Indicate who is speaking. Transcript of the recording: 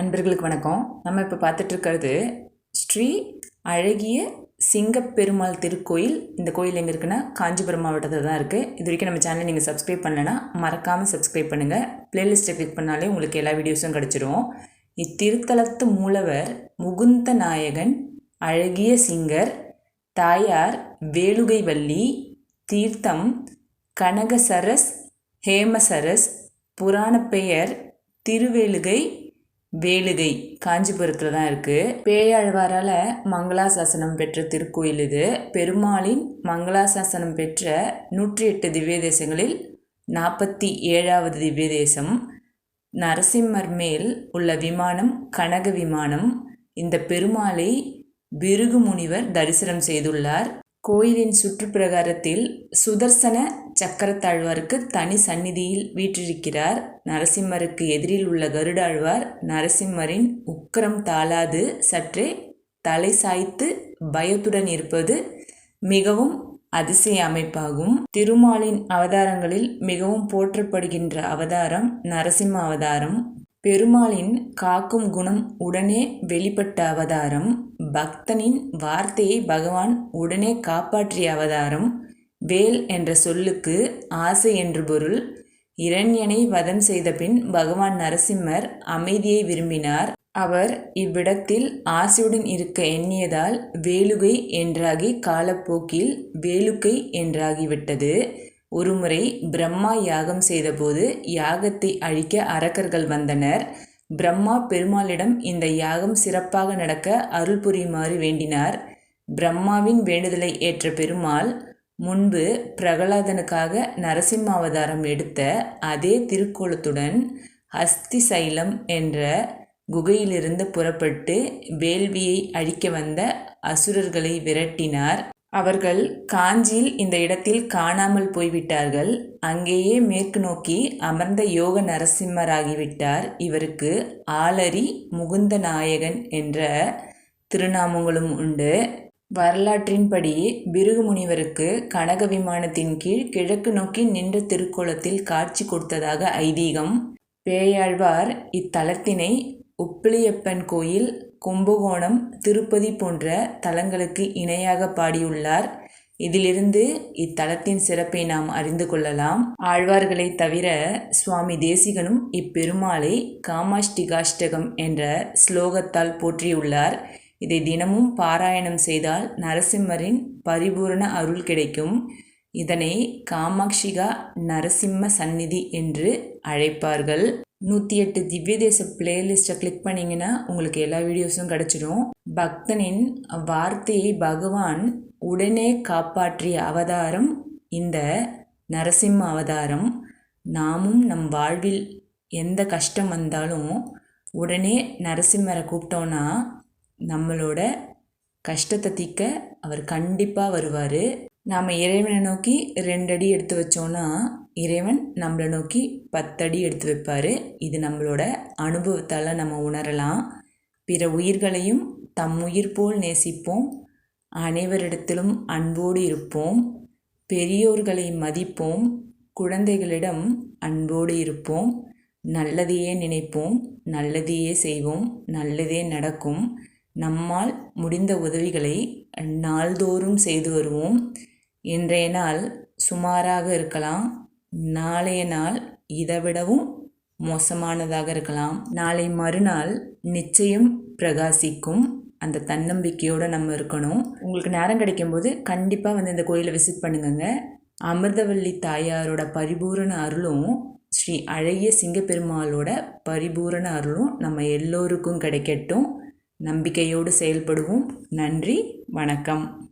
Speaker 1: அன்பர்களுக்கு வணக்கம். நம்ம இப்போ பார்த்துட்ருக்கிறது ஸ்ரீ அழகிய சிங்கப்பெருமாள் திருக்கோயில். இந்த கோயில் எங்கே இருக்குன்னா காஞ்சிபுரம் மாவட்டத்தில் தான் இருக்குது இது வரைக்கும் நம்ம சேனலை நீங்கள் சப்ஸ்கிரைப் பண்ணலைன்னா மறக்காமல் சப்ஸ்கிரைப் பண்ணுங்கள் ப்ளேலிஸ்ட்டை கிளிக் பண்ணாலே உங்களுக்கு எல்லா வீடியோஸும் கிடச்சிரும். இத்திருத்தலத்து மூலவர் முகுந்த நாயகன் அழகிய சிங்கர் தாயார் வேலுகை வள்ளி தீர்த்தம் கனகசரஸ் ஹேமசரஸ் புராண பெயர் திருவேலுகை வேலுகை காஞ்சிபுரத்தில் தான் இருக்குது பேயாழ்வாரால் மங்களாசாசனம் பெற்ற திருக்கோயில் இது. பெருமாளின் மங்களாசாசனம் பெற்ற நூற்றி எட்டு திவ்ய தேசங்களில் நாற்பத்தி ஏழாவது திவ்ய தேசம் நரசிம்மர் மேல் உள்ள விமானம் கனக விமானம். இந்த பெருமாளை பிருகு முனிவர் தரிசனம் செய்துள்ளார். கோயிலின் சுற்றுப்பிரகாரத்தில் சுதர்சன சக்கரத்தாழ்வாருக்கு தனி சந்நிதியில் வீற்றிருக்கிறார். நரசிம்மருக்கு எதிரில் உள்ள கருடாழ்வார் நரசிம்மரின் உக்கரம் தாளாது சற்றே தலை சாய்த்து பயத்துடன் இருப்பது மிகவும் அதிசய அமைப்பாகும். திருமாலின் அவதாரங்களில் மிகவும் போற்றப்படுகின்ற அவதாரம் நரசிம்ம அவதாரம். பெருமாளின் காக்கும் குணம் உடனே வெளிப்பட்ட அவதாரம். பக்தனின் வார்த்தையை பகவான் உடனே காப்பாற்றிய அவதாரம் வேல் என்ற சொல்லுக்கு ஆசை என்று பொருள். இரண்யனை வதம் செய்த பின் பகவான் நரசிம்மர் அமைதியை விரும்பினார். அவர் இவ்விடத்தில் ஆசையுடன் இருக்க எண்ணியதால் வேலுகை என்றாகி காலப்போக்கில் வேலுக்கை என்றாகிவிட்டது. ஒருமுறை பிரம்மா யாகம் செய்தபோது யாகத்தை அழிக்க அரக்கர்கள் வந்தனர். பிரம்மா பெருமாளிடம் இந்த யாகம் சிறப்பாக நடக்க அருள் புரியுமாறு வேண்டினார். பிரம்மாவின் வேண்டுதலை ஏற்ற பெருமாள் முன்பு பிரகலாதனுக்காக நரசிம்ம அவதாரம் எடுத்த அதே திருக்கோலத்துடன் ஹஸ்தி சைலம் என்ற குகையிலிருந்து புறப்பட்டு வேள்வியை அழிக்க வந்த அசுரர்களை விரட்டினார். அவர்கள் காஞ்சியில் இந்த இடத்தில் காணாமல் போய்விட்டார்கள். அங்கேயே மேற்கு நோக்கி அமர்ந்த யோக நரசிம்மராகிவிட்டார். இவருக்கு ஆலரி முகுந்த நாயகன் என்ற திருநாமங்களும் உண்டு. வரலாற்றின்படி பிருகு முனிவருக்கு கனக விமானத்தின் கீழ் கிழக்கு நோக்கி நின்ற திருக்கோலத்தில் காட்சி கொடுத்ததாக ஐதீகம். பேயாழ்வார் இத்தலத்தினை உப்பிலியப்பன் கோயில் கும்பகோணம் திருப்பதி போன்ற தலங்களுக்கு இணையாக பாடியுள்ளார். இதிலிருந்து இத்தலத்தின் சிறப்பை நாம் அறிந்து கொள்ளலாம். ஆழ்வார்களை தவிர சுவாமி தேசிகனும் இப்பெருமாளை காமாஷ்டிகாஷ்டகம் என்ற ஸ்லோகத்தால் போற்றியுள்ளார். இதை தினமும் பாராயணம் செய்தால் நரசிம்மரின் பரிபூரண அருள் கிடைக்கும். இதனை காமாட்சிகா நரசிம்ம சந்நிதி என்று அழைப்பார்கள். நூற்றி எட்டு திவ்ய தேச பிளேலிஸ்ட்டை கிளிக் பண்ணிங்கன்னா உங்களுக்கு எல்லா வீடியோஸும் கிடச்சிடும். பக்தனின் வார்த்தையை பகவான் உடனே காப்பாற்றிய அவதாரம் இந்த நரசிம்ம அவதாரம். நாமும் நம் வாழ்வில் எந்த கஷ்டம் வந்தாலும் உடனே நரசிம்மரை கூப்பிட்டோன்னா நம்மளோட கஷ்டத்தை தீக்க அவர் கண்டிப்பாக வருவார். நாம் இறைவனை நோக்கி ரெண்டடி எடுத்து வச்சோன்னா இறைவன் நம்மளை நோக்கி பத்தடி எடுத்து வைப்பார். இது நம்மளோட அனுபவத்தால் நம்ம உணரலாம். பிற உயிர்களையும் தம் உயிர் போல் நேசிப்போம். அனைவரிடத்திலும் அன்போடு இருப்போம். பெரியோர்களை மதிப்போம். குழந்தைகளிடம் அன்போடு இருப்போம். நல்லதையே நினைப்போம். நல்லதையே செய்வோம். நல்லதே நடக்கும். நம்மால் முடிந்த உதவிகளை நாள்தோறும் செய்து வருவோம். இன்றைய நாள் சுமாராக இருக்கலாம். நாளைய நாள் இதைவிடவும் மோசமானதாக இருக்கலாம். நாளை மறுநாள் நிச்சயம் பிரகாசிக்கும் அந்த தன்னம்பிக்கையோடு நம்ம இருக்கணும். உங்களுக்கு நேரம் கிடைக்கும்போது கண்டிப்பாக வந்து இந்த கோயிலை விசிட் பண்ணுங்கங்க. அமிர்தவல்லி தாயாரோட பரிபூரண அருளும் ஸ்ரீ அழகிய சிங்கப்பெருமாளோட பரிபூரண அருளும் நம்ம எல்லோருக்கும் கிடைக்கட்டும். நம்பிக்கையோடு செயல்படுவோம். நன்றி வணக்கம்.